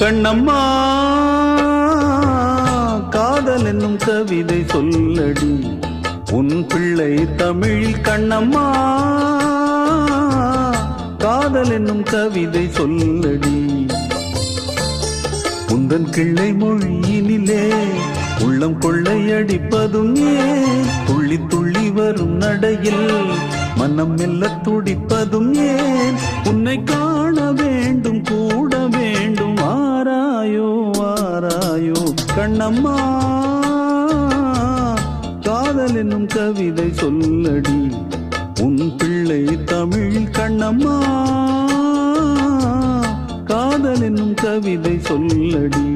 கண்ணம்மா காதல் என்னும் கவிதை சொல்லடி. உன் பிள்ளை தமிழில் கண்ணம்மா காதல் என்னும் கவிதை சொல்லடி. உந்தன் கிள்ளை மொழியினிலே உள்ளம் கொள்ளையடிப்பதும் ஏன் துள்ளி துள்ளி வரும் நடையில் மனம் மெல்ல துடிப்பதும் ஏன்? உன்னை காண வேண்டும் கண்ணம்மா காதல் என்னும் கவிதை சொல்லடி. உன் பிள்ளை தமிழ் கண்ணம்மா காதல் என்னும் கவிதை சொல்லடி.